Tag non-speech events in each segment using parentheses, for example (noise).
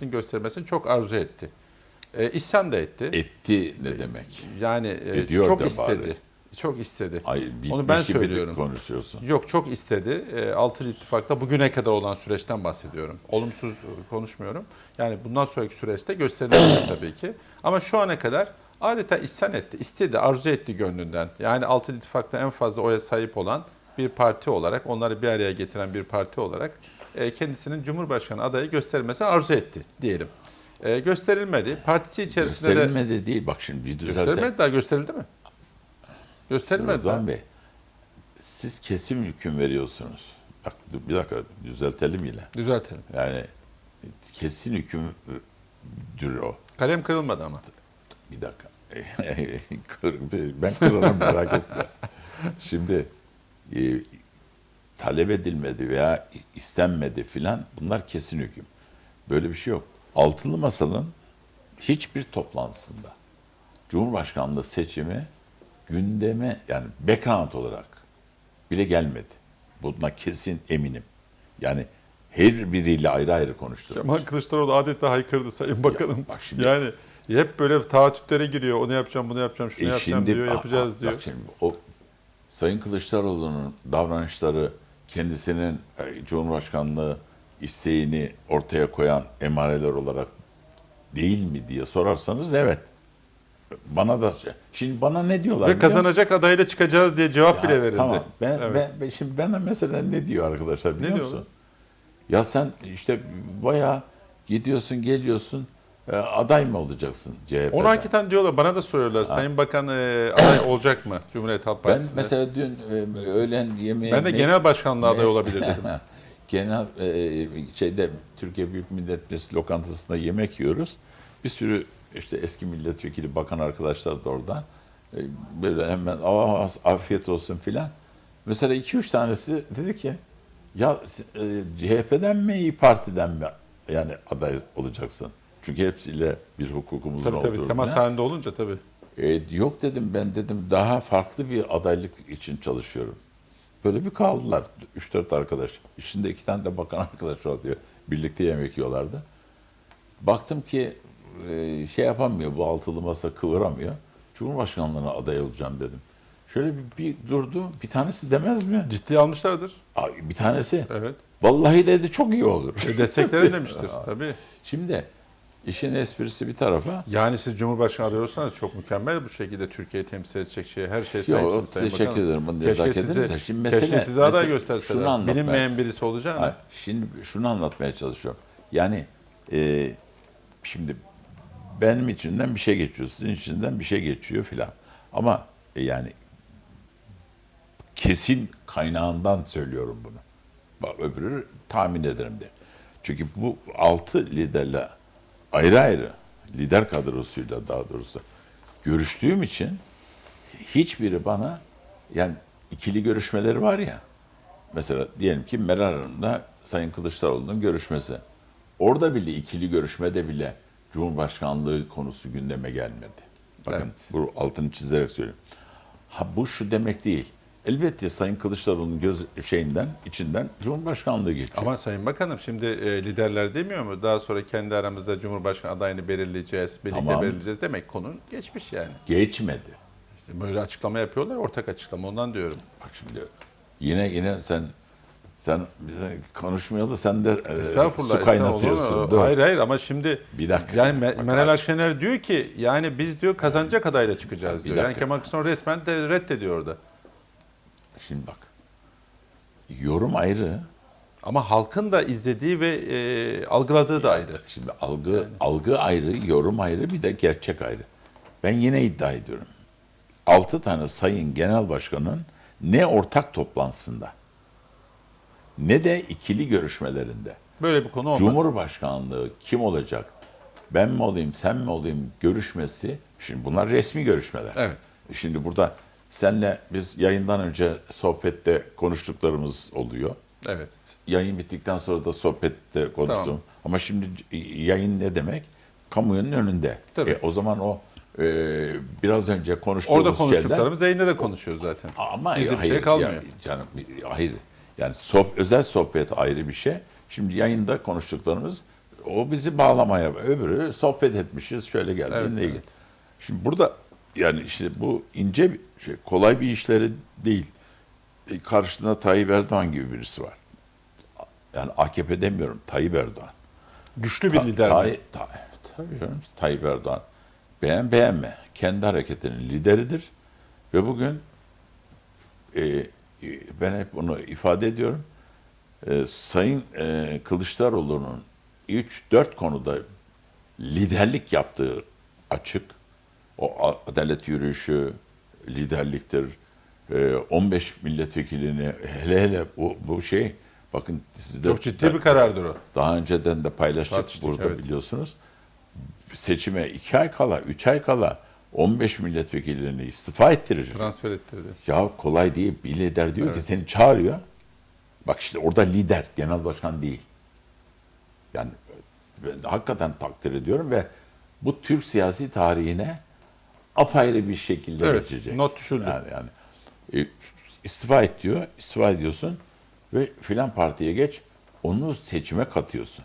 göstermesini çok arzu etti. E, isyan da etti. Etti ne demek? yani e, ediyor çok da istedi. bari. Çok istedi. Ay, bitmiş Onu ben gibi söylüyorum. konuşuyorsun. Yok çok istedi. E, Altılı İttifak'ta bugüne kadar olan süreçten bahsediyorum. Olumsuz e, konuşmuyorum. Yani bundan sonraki süreçte gösterilecek (coughs) tabii ki. Ama şu ana kadar adeta isyan etti. istedi, arzu etti gönlünden. Yani Altılı İttifak'ta en fazla oya sahip olan bir parti olarak, onları bir araya getiren bir parti olarak kendisinin Cumhurbaşkanı adayı göstermesini arzu etti diyelim. E, gösterilmedi. Partisi içerisinde de Gösterilmedi değil. Bak şimdi bir düzelte. gösterilmedi daha gösterildi mi? Gösterilmedi. Rıdvan Bey, siz kesim hüküm veriyorsunuz. Bak bir dakika düzeltelim yine. Düzeltelim. Yani kesin hükümdür o. Kalem kırılmadı ama. Bir dakika. (laughs) ben kırarım merak etme. Şimdi e, talep edilmedi veya istenmedi filan bunlar kesin hüküm. Böyle bir şey yok. Altılı Masa'nın hiçbir toplantısında Cumhurbaşkanlığı seçimi gündeme yani background olarak bile gelmedi. Buna kesin eminim. Yani her biriyle ayrı ayrı konuştuk. Kemal Kılıçdaroğlu adeta haykırdı Sayın Bakanım. bak şimdi- yani hep böyle taahhütlere giriyor. Onu yapacağım, bunu yapacağım, şunu E yapacağım diyor, bak- yapacağız bak, diyor. Bak şimdi o Sayın Kılıçdaroğlu'nun davranışları kendisinin e, Cumhurbaşkanlığı isteğini ortaya koyan emareler olarak değil mi diye sorarsanız evet. Bana da şey- şimdi bana ne diyorlar? Ve biliyor musun? kazanacak adayla çıkacağız diye cevap Ya, bile verildi. Tamam. Ben, Evet. ben, şimdi bana mesela ne diyor arkadaşlar biliyor diyorlar? musun? Ya sen işte bayağı gidiyorsun geliyorsun aday mı olacaksın CHP'den? Onu hakikaten diyorlar, bana da soruyorlar. Sayın Bakan e, aday olacak mı Cumhuriyet Halk ben Partisi'nde? mesela dün e, öğlen yemeğe ben de genel başkanlığa aday olabilir dedim. (laughs) genel e, şeyde Türkiye Büyük Millet Meclisi lokantasında yemek yiyoruz. Bir sürü işte eski milletvekili bakan arkadaşlar da orada. E, böyle hemen Aa, afiyet olsun filan. Mesela iki üç tanesi dedi ki ya e, CHP'den mi İyi Parti'den mi yani aday olacaksın? Çünkü hepsiyle bir hukukumuzun tabii tabii, olduğu. temas halinde olunca tabii. E, yok dedim ben dedim daha farklı bir adaylık için çalışıyorum. Böyle bir kaldılar 3-4 arkadaş. İçinde iki tane de bakan (laughs) arkadaş var diyor. Birlikte yemek yiyorlardı. Baktım ki e, şey yapamıyor bu altılı masa kıvıramıyor. Cumhurbaşkanlığına aday olacağım dedim. Şöyle bir, bir durdu. Bir tanesi demez mi? Ciddiye almışlardır. Aa, Bir tanesi. Evet. Vallahi dedi çok iyi olur. E, desteklerin (laughs) demiştir tabii. Şimdi işin esprisi bir tarafa. Yani siz Cumhurbaşkanı adayı olsanız çok mükemmel bu şekilde Türkiye'yi temsil edecek şeye her şeye Yok, sahipsiniz Sayın teşekkür ederim. Bunu Keşke nezaketinize. sizi, Şimdi mesele- keşke sizi aday gösterseler. Bilinmeyen birisi olacağını. Ha, Şimdi şunu anlatmaya çalışıyorum. Yani e, şimdi benim içinden bir şey geçiyor, sizin içinden bir şey geçiyor filan. Ama e, yani kesin kaynağından söylüyorum bunu. Bak öbürü tahmin ederim de. Çünkü bu altı liderle ayrı ayrı lider kadrosuyla daha doğrusu görüştüğüm için hiçbiri bana yani ikili görüşmeleri var ya mesela diyelim ki Meral Hanım'la Sayın Kılıçdaroğlu'nun görüşmesi. Orada bile ikili görüşmede bile Cumhurbaşkanlığı konusu gündeme gelmedi. Bakın Evet. bu altını çizerek söylüyorum. Ha bu şu demek değil. Elbette Sayın Kılıçdaroğlu'nun göz şeyinden, içinden Cumhurbaşkanlığı geçiyor. Ama Sayın Bakanım şimdi e, liderler demiyor mu? Daha sonra kendi aramızda Cumhurbaşkanı adayını belirleyeceğiz, birlikte Tamam. belirleyeceğiz demek konu geçmiş yani. Geçmedi. İşte böyle açıklama yapıyorlar, ortak açıklama ondan diyorum. Bak şimdi yine yine sen sen bize konuşmayalı sen de e, su kaynatıyorsun. Dur. Hayır hayır ama şimdi Bir dakika. yani Me- Bak, Meral. Akşener diyor ki yani biz diyor kazanacak adayla çıkacağız diyor. Yani. Kemal Kılıçdaroğlu resmen de reddediyor orada. Şimdi bak. Yorum ayrı. Ama halkın da izlediği ve e, algıladığı da ayrı. Şimdi algı algı ayrı, yorum ayrı, bir de gerçek ayrı. Ben yine iddia ediyorum. Altı tane sayın genel başkanın ne ortak toplantısında ne de ikili görüşmelerinde Böyle bir konu olmaz. Cumhurbaşkanlığı kim olacak? Ben mi olayım, sen mi olayım görüşmesi. Şimdi bunlar resmi görüşmeler. Evet. Şimdi burada senle biz yayından önce sohbette konuştuklarımız oluyor. Evet. Yayın bittikten sonra da sohbette konuştum. Tamam. Ama şimdi yayın ne demek? Kamuoyunun önünde. Tabii. E, o zaman o e, biraz önce konuştuğumuz Orada şeyler... konuştuklarımız yayında da konuşuyoruz zaten. Ama Gizli bir hayır, şey kalmıyor. ya canım, hayır. Yani soh- özel sohbet ayrı bir şey. Şimdi yayında konuştuklarımız o bizi bağlamaya, öbürü sohbet etmişiz, şöyle geldi, Evet, ne evet. ilgili. Şimdi burada yani işte bu ince bir şey, kolay bir işleri değil. E, karşısında Tayyip Erdoğan gibi birisi var. Yani AKP demiyorum, Tayyip Erdoğan. Güçlü bir Ta- lider. mi? Tay- ta- tabii canım, Tayyip Erdoğan. Beğen beğenme. Kendi hareketinin lideridir. Ve bugün e, e, ben hep bunu ifade ediyorum. E, Sayın e, Kılıçdaroğlu'nun 3-4 konuda liderlik yaptığı açık. O adalet yürüyüşü liderliktir. E, 15 milletvekilini hele hele bu, bu şey bakın siz de Çok ciddi bir karardır o. daha önceden de paylaştık Tartıştık, burada evet. biliyorsunuz. Seçime iki ay kala, üç ay kala 15 milletvekillerini istifa ettirir. Transfer ettirdi. Ya kolay değil. Bir lider diyor ki Evet. seni çağırıyor. Bak işte orada lider, genel başkan değil. Yani ben hakikaten takdir ediyorum ve bu Türk siyasi tarihine apayrı bir şekilde Evet, geçecek. not düşüldü. Yani, yani e, istifa et diyor, istifa ediyorsun ve filan partiye geç, onu seçime katıyorsun.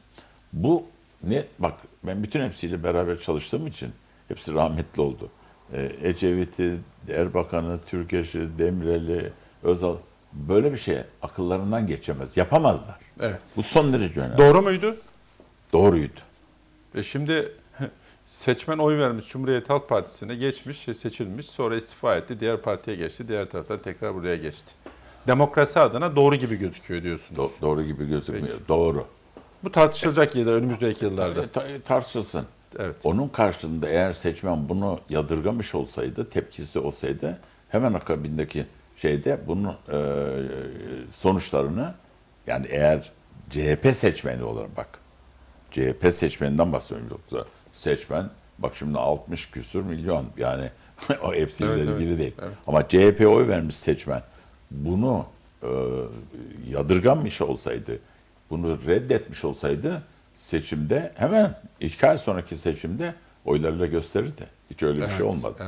Bu ne? Bak ben bütün hepsiyle beraber çalıştığım için hepsi rahmetli oldu. E, Ecevit'i, Erbakan'ı, Türkeş'i, Demirel'i, Özal böyle bir şey akıllarından geçemez. Yapamazlar. Evet. Bu son derece önemli. Doğru muydu? Doğruydu. E şimdi seçmen oy vermiş Cumhuriyet Halk Partisi'ne geçmiş, seçilmiş, sonra istifa etti, diğer partiye geçti, diğer taraftan tekrar buraya geçti. Demokrasi adına doğru gibi gözüküyor diyorsunuz. Do- doğru gibi gözükmüyor. Doğru. Bu tartışılacak yılda, önümüzdeki yıllarda. Ta- tartışılsın. Evet. Onun karşılığında eğer seçmen bunu yadırgamış olsaydı, tepkisi olsaydı hemen akabindeki şeyde bunun e, sonuçlarını yani eğer CHP seçmeni olarak bak CHP seçmeninden bahsediyorum yoksa seçmen bak şimdi 60 küsur milyon yani (laughs) o hepsiyle Evet, evet, ilgili değil. evet. Ama CHP oy vermiş seçmen bunu e, yadırganmış olsaydı, bunu reddetmiş olsaydı seçimde hemen iki ay sonraki seçimde oylarıyla gösterirdi. Hiç öyle bir şey Evet, olmadı. evet.